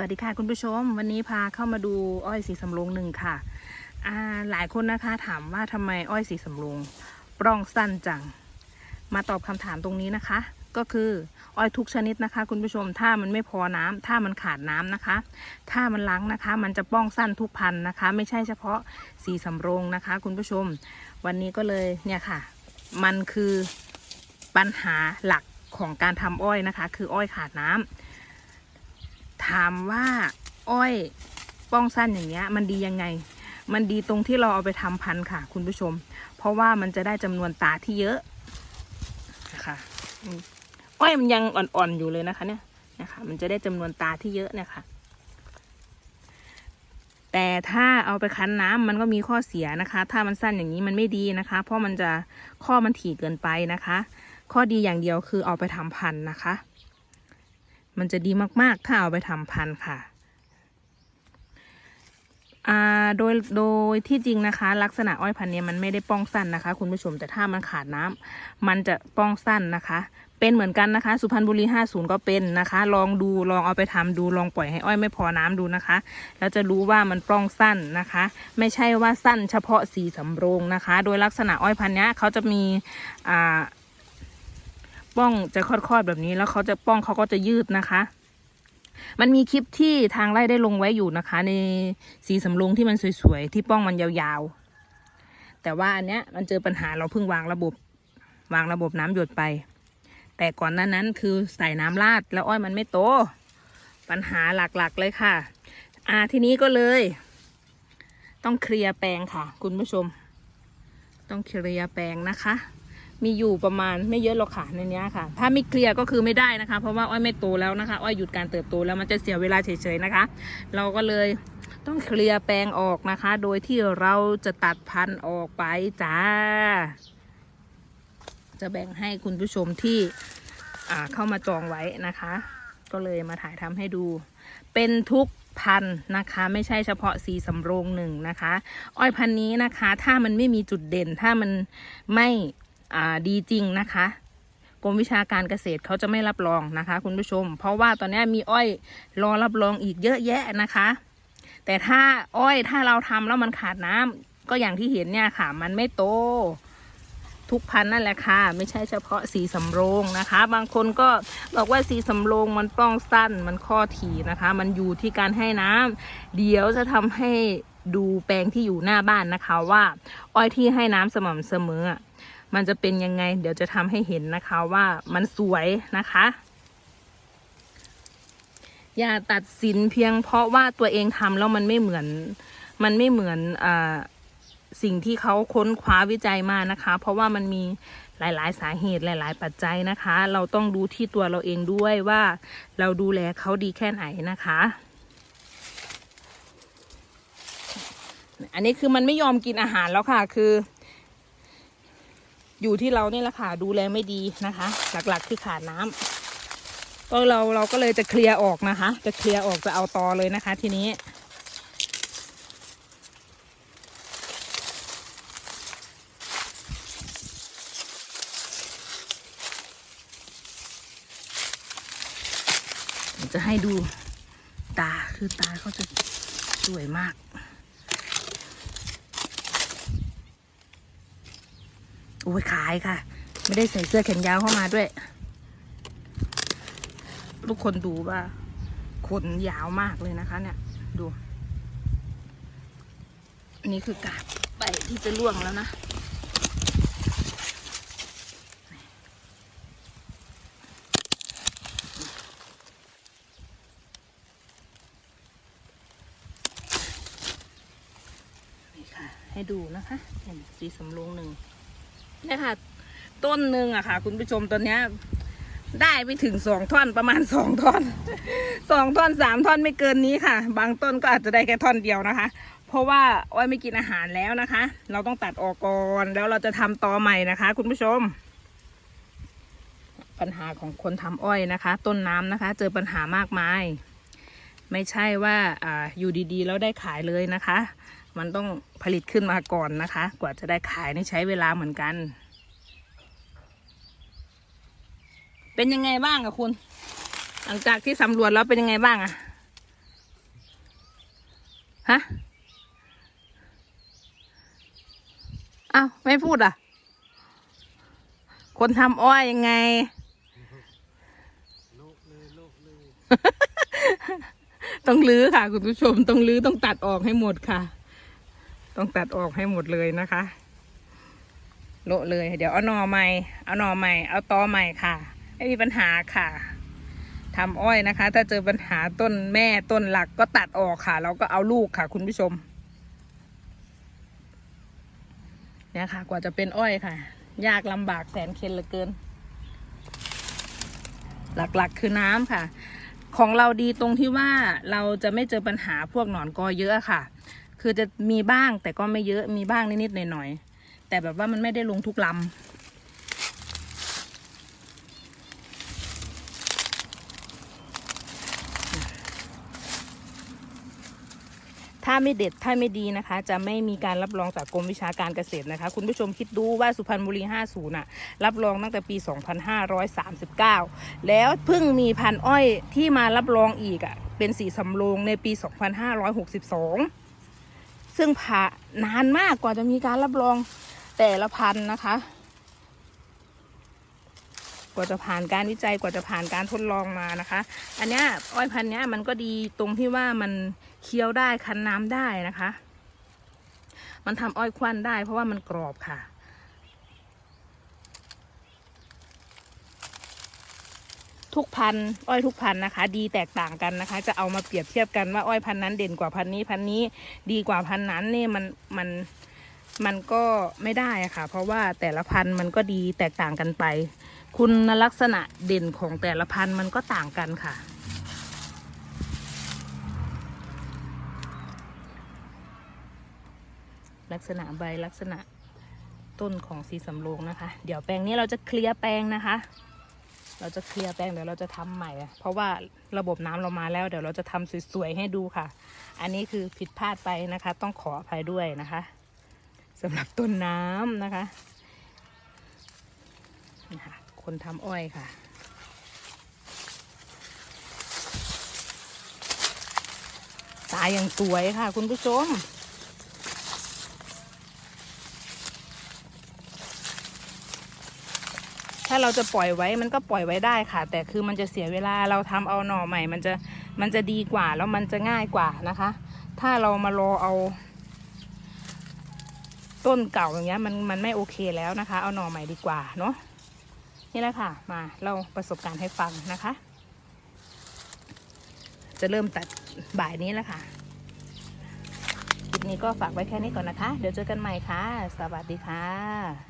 วัสดีค่ะคุณผู้ชม วันนี้พาเข้ามาดูอ้อยสีสำโรงหนึ่งค่ะอ่าหลายคนนะคะถามว่าทำไมอ้อยสีสำโรงปล้องสั้นจัง มาตอบคำถามตรงนี้นะคะ ก็คืออ้อยทุกชนิดนะคะ คุณผู้ชมถ้ามันไม่พอน้ำถ้ามันขาดน้ำนะคะ ถ้ามันล้างนะคะ มันจะป้องสั้นทุกพันธุ์นะคะ ไม่ใช่เฉพาะสีสำโรงนะคะ คุณผู้ชม วันนี้ก็เลยเนี่ยค่ะ มันคือปัญหาหลักของการทำอ้อยนะคะ คืออ้อยขาดน้ำ ถามว่าอ้อยป้องสั้นอย่างเงี้ย มันดียังไง มันดีตรงที่เราเอาไปทำพันธุ์ค่ะ คุณผู้ชม เพราะว่ามันจะได้จำนวนตาที่เยอะนะคะอ้อยมันยังอ่อนๆอยู่เลยนะคะ เนี่ยนะคะ มันจะได้จำนวนตาที่เยอะเนี่ยค่ะ แต่ถ้าเอาไปคั้นน้ำมันก็มีข้อเสียนะคะ ถ้ามันสั้นอย่างนี้มันไม่ดีนะคะ เพราะมันจะข้อมันถี่เกินไปนะคะ ข้อดีอย่างเดียวคือเอาไปทำพันธุ์นะคะ มันจะดีมากๆ ถ้าเอาไปทำพันธุ์ค่ะอ่าโดยโดยที่จริงนะคะ ลักษณะอ้อยพันธุ์นี้มันไม่ได้ป้องสั้นนะคะ คุณผู้ชมแต่ถ้ามันขาดน้ำมันจะป้องสั้นนะคะ เป็นเหมือนกันนะคะ สุพรรณบุรี 50 ก็เป็นนะคะ ลองดูลองเอาไปทำดูลองปล่อยให้อ้อยไม่พอน้ำดูนะคะ แล้วจะรู้ว่ามันป้องสั้นนะคะ ไม่ใช่ว่าสั้นเฉพาะสีสำโรงนะคะ โดยลักษณะอ้อยพันธุ์นี้เขาจะมีอ่า ป้องจะคลอดๆแบบนี้แล้วเขาจะป้องเขาก็จะยืดนะคะ มันมีคลิปที่ทางไร่ได้ลงไว้อยู่นะคะ ในสีสำโรงที่มันสวยๆที่ป้องมันยาวๆ แต่ว่าอันเนี้ยมันเจอปัญหาเราเพิ่งวางระบบ วางระบบน้ำหยดไป แต่ก่อนหนั้นนั้นคือใส่น้ำราดแล้วอ้อยมันไม่โต ปัญหาหลักๆเลยค่ะ อ่าทีนี้ก็เลย ต้องเคลียร์แปลงค่ะ คุณผู้ชม ต้องเคลียร์แปลงนะคะ มีอยู่ประมาณไม่เยอะหรอกค่ะในนี้ค่ะ ถ้าไม่เคลียร์ก็คือไม่ได้นะคะ เพราะว่าอ้อยไม่โตแล้วนะคะอ้อยหยุดการเติบโตแล้วมันจะเสียเวลาเฉยๆนะคะ เราก็เลยต้องเคลียร์แปลงออกนะคะ โดยที่เราจะตัดพันธุ์ออกไปจ้า จะแบ่งให้คุณผู้ชมที่เข้ามาจองไว้นะคะ ก็เลยมาถ่ายทำให้ดู เป็นทุกพันธุ์นะคะ ไม่ใช่เฉพาะสีสำโรงหนึ่งนะคะ อ้อยพันธุ์นี้นะคะ ถ้ามันไม่มีจุดเด่นถ้ามันไม่ ดีจริงนะคะกรมวิชาการเกษตรเขาจะไม่รับรองนะคะ คุณผู้ชม เพราะว่าตอนนี้มีอ้อยรอรับรองอีกเยอะแยะนะคะ แต่ถ้าอ้อยถ้าเราทำแล้วมันขาดน้ำก็อย่างที่เห็นเนี่ยค่ะ มันไม่โต ทุกพันธุ์นั่นแหละค่ะ ไม่ใช่เฉพาะสีสำโรงนะคะ บางคนก็บอกว่าสีสำโรงมันป้องสั้นมันข้อถี่นะคะ มันอยู่ที่การให้น้ำเดี๋ยวจะทำให้ดูแปลงที่อยู่หน้าบ้านนะคะว่า อ้อยที่ให้น้ำสม่ำเสมอ มันจะเป็นยังไง เดี๋ยวจะทำให้เห็นนะคะว่ามันสวยนะคะ อย่าตัดสินเพียงเพราะว่าตัวเองทำแล้วมันไม่เหมือน มันไม่เหมือนอ่าสิ่งที่เขาค้นคว้าวิจัยมานะคะ เพราะว่ามันมีหลาย ๆ สาเหตุหลาย ๆ ปัจจัยนะคะ เราต้องดูที่ตัวเราเองด้วยว่าเราดูแลเขาดีแค่ไหนนะคะ อันนี้คือมันไม่ยอมกินอาหารแล้วค่ะ คือ อยู่ที่เราเนี่ยแหละค่ะดูแลไม่ดีนะคะ หลักๆคือขาดน้ำก็เราเราก็เลยจะเคลียร์ออกนะคะ จะเคลียร์ออกจะเอาตอเลยนะคะ ทีนี้ จะให้ดูตาคือตาเขาจะสวยมาก โอ้ยขายค่ะ ไม่ได้ใส่เสื้อแขนยาวเข้ามาด้วย ทุกคนดูว่า ขนยาวมากเลยนะคะ เนี่ย ดูนนี้คือกาบใบที่จะล่วงแล้วนะนี่ค่ะให้ดูนะคะเห็นสีสำโรงหนึ่ง เนี่ยค่ะ ต้นหนึ่งอะค่ะ คุณผู้ชมตอนเนี้ยได้ไม่ถึงสองท่อนประมาณสองท่อนสองท่อนสามท่อนไม่เกินนี้ค่ะ บางต้นก็อาจจะได้แค่ท่อนเดียวนะคะ เพราะว่าอ้อยไม่กินอาหารแล้วนะคะ เราต้องตัดออกก่อนแล้วเราจะทำตอใหม่นะคะ คุณผู้ชม ปัญหาของคนทำอ้อยนะคะ ต้นน้ำนะคะ เจอปัญหามากมาย ไม่ใช่ว่าอ่าอยู่ดีๆแล้วได้ขายเลยนะคะ มันต้องผลิตขึ้นมาก่อนนะคะ กว่าจะได้ขายนี่ใช้เวลาเหมือนกัน เป็นยังไงบ้างอะคุณ หลังจากที่สำรวจแล้วเป็นยังไงบ้างอะฮะอ้าวไม่พูดอะ คนทำอ้อยยังไงโลกเลยโลกเลยต้องลื้อค่ะ คุณผู้ชม ต้องลื้อต้องตัดออกให้หมดค่ะ ต้องตัดออกให้หมดเลยนะคะโละเลย เดี๋ยวเอาหน่อใหม่เอาหน่อใหม่เอาตอใหม่ค่ะ ไม่มีปัญหาค่ะทำอ้อยนะคะ ถ้าเจอปัญหาต้นแม่ต้นหลักก็ตัดออกค่ะ แล้วก็เอาลูกค่ะ คุณผู้ชมเนี่ยค่ะ กว่าจะเป็นอ้อยค่ะ ยากลำบากแสนเข็นเหลือเกิน หลักๆคือน้ำค่ะ ของเราดีตรงที่ว่าเราจะไม่เจอปัญหาพวกหนอนกอเยอะค่ะ คือจะมีบ้างแต่ก็ไม่เยอะมีบ้างนิดๆหน่อยๆแต่แบบว่ามันไม่ได้ลงทุกลำถ้าไม่เด็ดถ้าไม่ดีนะคะ จะไม่มีการรับรองจากกรมวิชาการเกษตรนะคะ คุณผู้ชมคิดดูว่าสุพรรณบุรี 50น่ะรับรองตั้งแต่ปี 2539 แล้วเพิ่งมีพันอ้อยที่มารับรองอีกอะ่ะเป็นสีสำโรงในปี 2562 ซึ่งผ่านานมากกว่าจะมีการรับรองแต่ละพันธุ์นะคะ กว่าจะผ่านการวิจัยกว่าจะผ่านการทดลองมานะคะ อันเนี้ยอ้อยพันธุ์เนี้ยมันก็ดีตรงที่ว่ามันเคี้ยวได้คั้นน้ำได้นะคะ มันทำอ้อยควันได้เพราะว่ามันกรอบค่ะ ทุกพันธุ์อ้อยทุกพันธุ์นะคะ ดีแตกต่างกันนะคะ จะเอามาเปรียบเทียบกันว่าอ้อยพันธุ์นั้นเด่นกว่าพันธุ์นี้พันธุ์นี้ดีกว่าพันธุ์นั้นเนี่มันมันมันก็ไม่ได้อะค่ะ เพราะว่าแต่ละพันธุ์มันก็ดีแตกต่างกันไป คุณลักษณะเด่นของแต่ละพันธุ์มันก็ต่างกันค่ะลักษณะใบลักษณะต้นของสีสำโรงนะคะ เดี๋ยวแปลงนี้เราจะเคลียร์แปลงนะคะ เราจะเคลียร์แปลงเดี๋ยวเราจะทำใหม่ เพราะว่าระบบน้ำเรามาแล้ว เดี๋ยวเราจะทำสวยๆให้ดูค่ะ อันนี้คือผิดพลาดไปนะคะ ต้องขออภัยด้วยนะคะสำหรับต้นน้ำนะคะนี่ค่ะคนทำอ้อยค่ะตายอย่างสวยค่ะ คุณผู้ชม ถ้าเราจะปล่อยไว้มันก็ปล่อยไว้ได้ค่ะ แต่คือมันจะเสียเวลาเราทำเอาหน่อใหม่ มันจะมันจะดีกว่าแล้วมันจะง่ายกว่านะคะ ถ้าเรามารอเอา ต้นเก่าอย่างเงี้ยมันมันไม่โอเคแล้วนะคะ เอาหน่อใหม่ดีกว่าเนาะนี่แหละค่ะมาเราประสบการณ์ให้ฟังนะคะ จะเริ่มตัดบ่ายนี้แล้วค่ะคลิปนี้ก็ฝากไว้แค่นี้ก่อนนะคะ เดี๋ยวเจอกันใหม่ค่ะ สวัสดีค่ะ